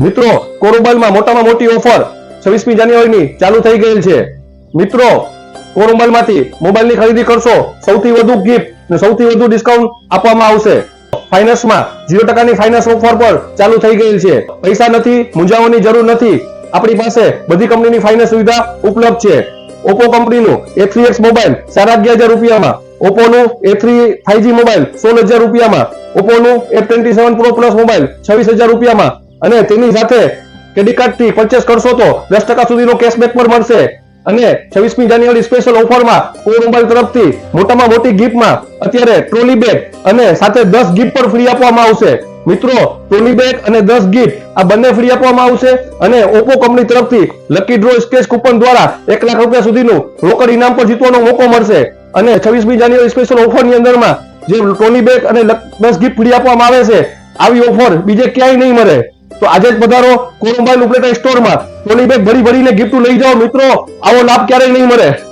મિત્રો કોરોબાઈલમાં મોટામાં મોટી ઓફર. છવ્વીસમી જાન્યુઆરીની ચાલુ થઈ ગયેલ છે. મિત્રો કોરોબાઈલમાંથી મોબાઈલની ખરીદી કરશો. સૌથી વધુ ગિફ્ટ ને સૌથી વધુ ડિસ્કાઉન્ટ આપવામાં આવશે. ફાઇનાન્સમાં ઝીરો ટકાની ફાઇનાન્સ ઓફર પર ચાલુ થઈ ગયેલ છે. પૈસા નથી મૂંઝાવવાની જરૂર નથી. આપણી પાસે બધી કંપનીની ફાઇનાન્સ સુવિધા ઉપલબ્ધ છે. ઓપ્પો કંપનીનું એ થ્રી એક્સ મોબાઈલ સાડા અગિયાર હજાર રૂપિયામાં. ઓપ્પોનું A three five G mobile સોળ હજાર રૂપિયામાં. ઓપ્પોનું A twenty seven pro plus mobile છવ્વીસ હજાર રૂપિયામાં. અને તેની સાથે ક્રેડિટ કાર્ડથી પરચેસ કરશો તો દસ ટકા સુધીનો કેશબેક પણ મળશે. અને છવ્વીસમી જાન્યુઆરી સ્પેશિયલ ઓફરમાં કો મોબાઈલ તરફથી મોટામાં મોટી ગિફ્ટમાં અત્યારે ટ્રોલી બેગ અને સાથે દસ ગિફ્ટ પણ ફ્રી આપવામાં આવશે. મિત્રો ટ્રોલી બેગ અને દસ ગિફ્ટ આ બંને ફ્રી આપવામાં આવશે અને ઓપ્પો કંપની તરફથી લકી ડ્રો સ્કેચ કૂપન દ્વારા એક લાખ રૂપિયા સુધીનું રોકડ ઇનામ પર જીતવાનો મોકો મળશે. અને છવ્વીસમી જાન્યુઆરી સ્પેશિયલ ઓફરની અંદરમાં જે ટ્રોલી બેગ અને દસ ગિફ્ટ ફ્રી આપવામાં આવે છે, આવી ઓફર બીજે ક્યાંય નહીં મળે. તો આજે જ પધારો કોરોબાઈલ ઉપલેટા સ્ટોરમાં. ટ્રોલી બેગ ભરી ભરીને ગિફ્ટ લઈ જાઓ મિત્રો. આવો લાભ ક્યારેય નહીં મળે.